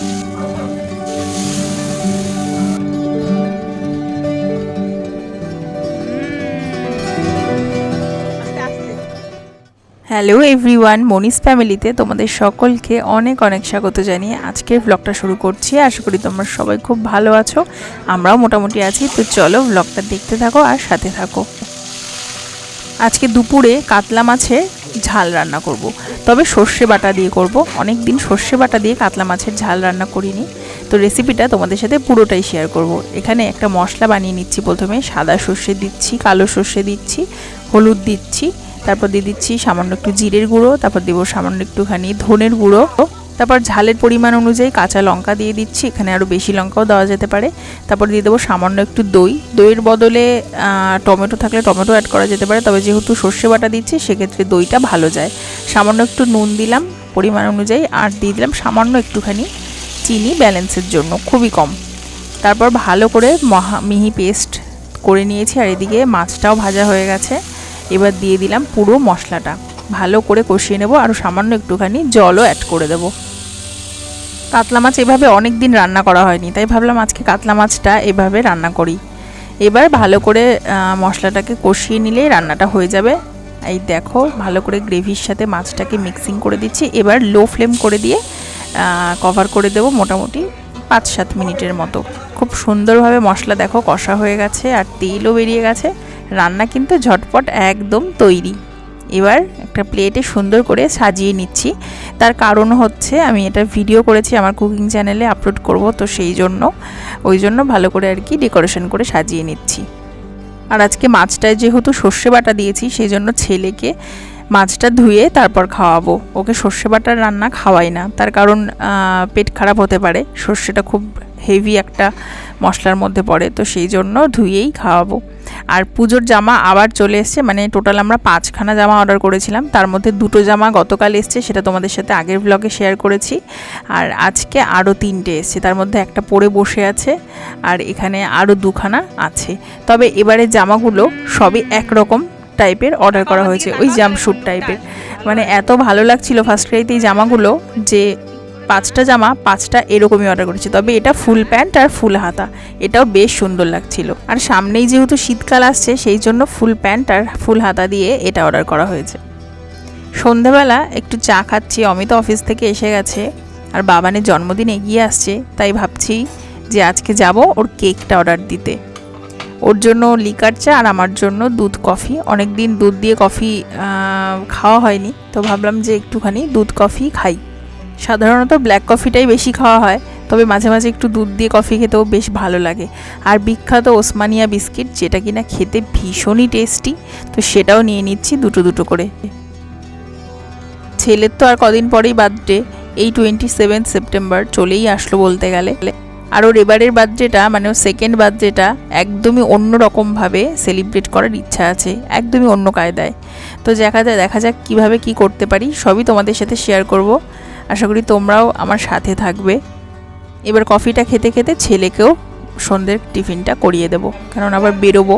Hello everyone Moni's ফ্যামিলিতে তোমাদের সকলকে অনেক অনেক স্বাগত জানিয়ে আজকের ব্লগটা শুরু করছি। আশা করি তোমরা সবাই খুব ভালো আছো, আমরাও মোটামুটি আছি। তো চলো ব্লগটা দেখতে থাকো আর সাথে থাকো। আজকে দুপুরে কাতলা মাছের ঝাল রান্না করব। তবে সর্ষে বাটা দিয়ে করব। অনেক দিন সর্ষে বাটা দিয়ে কাতলা মাছের ঝাল রান্না করিনি তো রেসিপিটা তোমাদের সাথে পুরোটাই শেয়ার করব। এখানে একটা মশলা বানিয়ে নিচ্ছি প্রথমে সাদা সর্ষে দিচ্ছি, কালো সর্ষে দিচ্ছি, হলুদ দিচ্ছি, তারপর দিয়ে দিচ্ছি সামান্য একটু জিরের গুঁড়ো, তারপর দেবো সামান্য একটুখানি ধনের গুঁড়ো তারপর ঝালের পরিমাণ অনুযায়ী কাঁচা লঙ্কা দিয়ে দিচ্ছি, এখানে আরও বেশি লঙ্কাও দেওয়া যেতে পারে। তারপর দিয়ে দেবো সামান্য একটু দই। দইয়ের বদলে টমেটো থাকলে টমেটো অ্যাড করা যেতে পারে, তবে যেহেতু সর্ষে বাটা দিচ্ছি, সেক্ষেত্রে দইটা ভালো যায়। সামান্য একটু নুন দিলাম, পরিমাণ অনুযায়ী আর দিয়ে দিলাম সামান্য একটুখানি চিনি ব্যালেন্সের জন্য, খুবই কম। তারপর ভালো করে মহা, মিহি পেস্ট করে নিয়েছি, আর এদিকে মাছটাও ভাজা হয়ে গেছে। এবার দিয়ে দিলাম পুরো মশলাটা। ভালো করে কষিয়ে নেব আর সামান্য একটুখানি জলও অ্যাড করে দেবো। কাতলা মাছ এভাবে অনেক দিন রান্না করা হয়নি, তাই ভাবলাম আজকে কাতলা মাছটা এভাবে রান্না করি। এবার ভালো করে মশলাটাকে কষিয়ে নিলেই রান্নাটা হয়ে যাবে। এই দেখো, ভালো করে গ্রেভির সাথে মাছটাকে মিক্সিং করে দিচ্ছি। এবার লো ফ্লেম করে দিয়ে কভার করে দেবো মোটামুটি পাঁচ সাত মিনিটের মতো। খুব সুন্দরভাবে মশলা দেখো কষা হয়ে গেছে আর তেলও বেরিয়ে গেছে। রান্না কিন্তু ঝটপট একদম তৈরি। এবার একটা প্লেটে সুন্দর করে সাজিয়ে নিচ্ছি। তার কারণ হচ্ছে আমি এটা ভিডিও করেছি, আমার কুকিং চ্যানেলে আপলোড করব, তো সেই জন্য, ওই জন্য ভালো করে আর কি ডেকোরেশন করে সাজিয়ে নিচ্ছি। আর আজকে মাছটায় যেহেতু সর্ষে বাটা দিয়েছি, সেই জন্য ছেলেকে মাছটা ধুয়ে তারপর খাওয়াবো। ওকে সর্ষে বাটার রান্না খাওয়াই না। তার কারণ পেট খারাপ হতে পারে। সর্ষেটা খুব হেভি একটা মশলার মধ্যে পড়ে, তো সেই জন্য ধুয়েই খাওয়াবো। আর পুজোর জামা আবার চলে এসছে মানে টোটাল আমরা পাঁচখানা জামা অর্ডার করেছিলাম। তার মধ্যে দুটো জামা গতকাল এসছে, সেটা তোমাদের সাথে আগের ব্লগে শেয়ার করেছি। আর আজকে আরও তিনটে এসছে, তার মধ্যে একটা পরে বসে আছে, আর এখানে আরও দুখানা আছে। তবে এবারে জামাগুলো সবই একরকম টাইপের অর্ডার করা হয়েছে, ওই জাম্পশুট টাইপের মানে এত ভালো লাগছিল ফার্স্ট ক্রাইতে এই জামাগুলো যে পাঁচটা জামা, পাঁচটা এরকমই অর্ডার করেছি। তবে এটা ফুল প্যান্ট আর ফুল হাতা। এটাও বেশ সুন্দর লাগছিল। আর সামনেই যেহেতু শীতকাল আসছে, সেই জন্য ফুল প্যান্ট আর ফুল হাতা দিয়ে এটা অর্ডার করা হয়েছে। সন্ধেবেলা একটু চা খাচ্ছি। অমিত অফিস থেকে এসে গেছে। আর বাবানের জন্মদিন এগিয়ে আসছে। তাই ভাবছি যে আজকে যাব ওর কেকটা অর্ডার দিতে। ওর জন্য লিকার চা আর আমার জন্য দুধ কফি অনেক দিন দুধ দিয়ে কফি খাওয়া হয়নি। তো ভাবলাম যে একটুখানি দুধ কফি খাই। সাধারণত ব্ল্যাক কফিটাই বেশি খাওয়া হয়, তবে মাঝে মাঝে একটু দুধ দিয়ে কফি খেতেও বেশ ভালো লাগে। আর বিখ্যাত ওসমানিয়া বিস্কিট, যেটা কিনা খেতে ভীষণই টেস্টি তো সেটাও নিয়ে নিচ্ছি দুটো দুটো করে। ছেলের তো আর কদিন পরেই বার্থডে এই টোয়েন্টি সেভেন সেপ্টেম্বর চলেই আসলো বলতে গেলে। আর ওর এবারের বার্থডেটা মানে ওর সেকেন্ড বার্থডেটা একদমই অন্য রকমভাবে সেলিব্রেট করার ইচ্ছা আছে, একদমই অন্য কায়দায়। তো দেখা যায়, দেখা যাক কীভাবে কি করতে পারি, সবই তোমাদের সাথে শেয়ার করব। আশা করি তোমরাও আমার সাথে থাকবে। এবার কফিটা খেতে খেতে ছেলেকেও সন্ধ্যের টিফিনটা করিয়ে দেবো কারণ আবার বেরোবো।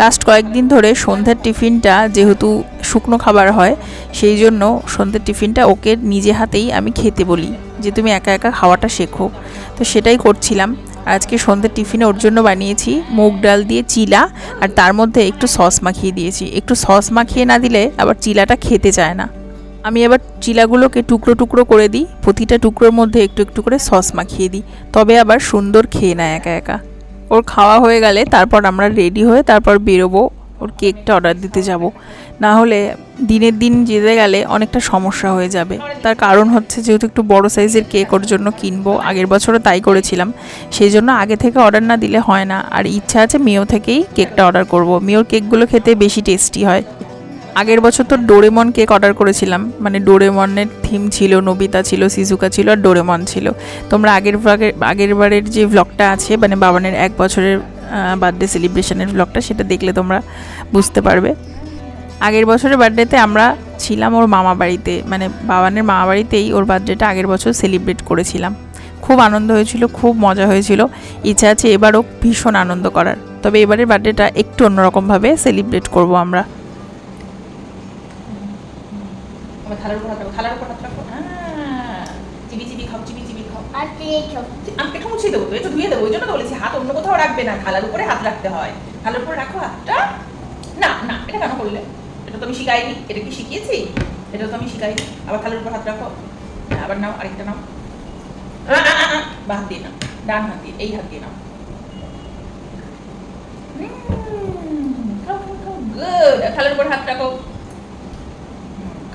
লাস্ট কয়েকদিন ধরে সন্ধ্যের টিফিনটা যেহেতু শুকনো খাবার হয়, সেই জন্য সন্ধ্যের টিফিনটা ওকে নিজে হাতেই আমি খেতে বলি যে তুমি একা একা খাওয়াটা শেখো। তো সেটাই করছিলাম। আজকে সন্ধ্যের টিফিনে ওর জন্য বানিয়েছি মুগ ডাল দিয়ে চিলা আর তার মধ্যে একটু সস মাখিয়ে দিয়েছি। একটু সস মাখিয়ে না দিলে আবার চিলাটা খেতে চায় না। আমি এবার চিলাগুলোকে টুকরো টুকরো করে দিই, প্রতিটা টুকরোর মধ্যে একটু একটু করে সস মাখিয়ে দিই, তবে আবার সুন্দর খেয়ে নেয় একা একা। ওর খাওয়া হয়ে গেলে তারপর আমরা রেডি হয়ে তারপর বেরোবো, ওর কেকটা অর্ডার দিতে যাব। না হলে দিনের দিন যেতে গেলে অনেকটা সমস্যা হয়ে যাবে। তার কারণ হচ্ছে যেহেতু একটু বড় সাইজের কেক ওর জন্য কিনবো, আগের বছরও তাই করেছিলাম। সেই জন্য আগে থেকে অর্ডার না দিলে হয় না। আর ইচ্ছা আছে মিও থেকেই কেকটা অর্ডার করব। মিওর কেকগুলো খেতে বেশি টেস্টি হয়। আগের বছর তো ডোরেমন কেক অর্ডার করেছিলাম। মানে ডোরেমনের থিম ছিল নবিতা ছিল সিজুকা ছিল আর ডোরেমন ছিল। তোমরা আগের আগের বারের যে ভ্লগটা আছে মানে বাবানের এক বছরের বার্থডে সেলিব্রেশনের ভ্লগটা সেটা দেখলে তোমরা বুঝতে পারবে। আগের বছরের বার্থডেতে আমরা ছিলাম ওর মামা বাড়িতে। মানে বাবানের মামা বাড়িতেই ওর বার্থডেটা আগের বছর সেলিব্রেট করেছিলাম। খুব আনন্দ হয়েছিল, খুব মজা হয়েছিল। ইচ্ছা আছে এবারও ভীষণ আনন্দ করার। তবে এবারের বার্থডেটা একটু অন্যরকমভাবে সেলিব্রেট করব আমরা। থালার উপর হাত রাখো থালার উপর হাত রাখো। চিবি চিবি খাও চিবি চিবি খাও। আমি একটু মুছিয়ে দেবো তো একটু ধুয়ে দেবো ওই জন্য বলেছি হাত অন্য কোথাও রাখবে না থালার উপরে হাত রাখতে হয়। থালার উপরে রাখো হাতটা। না না এটা কেন করলে? এটা তো আমি শিখাইনি এটা কি শিখিয়েছি? এটা তো আমি শিখাইনি। আবার থালার উপর হাত রাখো। হ্যাঁ, আবার নাও আরেকটা নাও। বা হাত দিয়ে নাও ডান হাত দিয়ে এই হাত দিয়ে নাও। থালার উপর হাত রাখো হুম, খাও আরেকটা খাও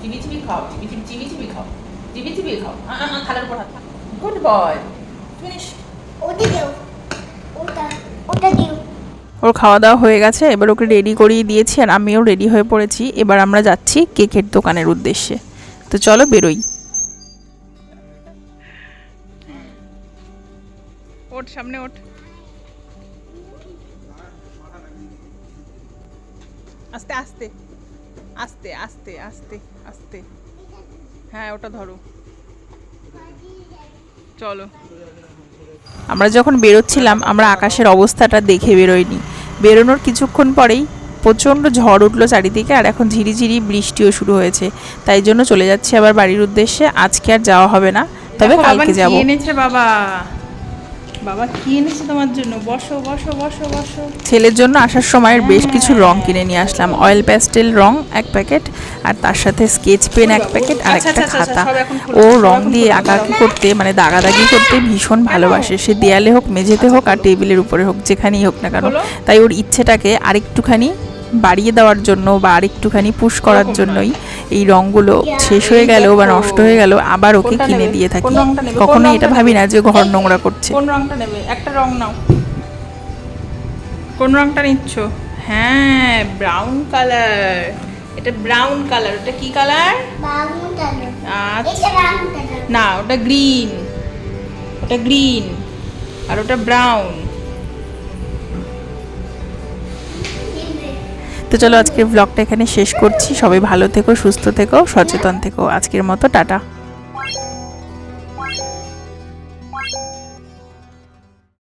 চিবি চিবি খাও চিবি চিবি চিবি চিবি খাও। চিবি চিবি খাও। আ, আ, আ, থালার উপর হাত গুড বয় ফিনিশ ওটা দিও। ওটা ওটা দিও। ওর খাওয়া দাওয়া হয়ে গেছে এবার ওকে রেডি করিয়ে দিয়েছি আর আমিও রেডি হয়ে পড়েছি। এবার আমরা যাচ্ছি কেকের দোকানের উদ্দেশ্যে। তো চলো বেরোই। ওঠ সামনে ওঠ। আস্তে আস্তে। আস্তে আস্তে আস্তে আস্তে। হ্যাঁ ওটা ধরো। চলো। আমরা যখন বেরোচ্ছিলাম আমরা আকাশের অবস্থাটা দেখে বেরোইনি। বেরোনোর কিছুক্ষণ পরেই প্রচণ্ড ঝড় উঠল চারিদিকে আর এখন ঝিরিঝিরি বৃষ্টিও শুরু হয়েছে। তাই জন্য চলে যাচ্ছি আবার বাড়ির উদ্দেশ্যে। আজকে আর যাওয়া হবে না। তবে কালকে যাব। এনেছে বাবা? বাবা কি এনেছে তোমার জন্য? বসো বসো বসো বসো। ছেলের জন্য আসার সময় বেশ কিছু রং কিনে নিয়ে আসলাম। অয়েল প্যাস্টেল রং এক প্যাকেট আর তার সাথে স্কেচ পেন এক প্যাকেট আর আচ্ছা, একটা আচ্ছা, আচ্ছা, খাতা। ও রং দিয়ে। আঁকাআঁকি করতে মানে দাগাদাগি করতে ভীষণ ভালোবাসে। সে দেয়ালে হোক মেঝেতে হোক আর টেবিলের উপরে হোক যেখানেই হোক না কেন। তাই ওর ইচ্ছেটাকে আরেকটুখানি বাড়িয়ে দেওয়ার জন্য বা আরেকটুখানি পুশ করার জন্যই এই রংগুলো শেষ হয়ে গেল বা নষ্ট হয়ে গেল আবার ওকে কিনে দিয়ে থাকি। কোন রংটা নেবে? কোন কখনোই এটা ভাবি না যে ঘর নোংরা করছে। কোন রংটা নেবে? একটা রং নাও। কোন রংটা নিচ্ছ? হ্যাঁ ব্রাউন কালার। এটা ব্রাউন কালার। ওটা কি কালার? আচ্ছা। না ওটা গ্রিন। ওটা গ্রিন। আর ওটা ব্রাউন। তো চলো আজকের ব্লগটা এখানে শেষ করছি। সবাই ভালো থেকো, সুস্থ থেকো, সচেতন থেকো। আজকের মতো, টাটা।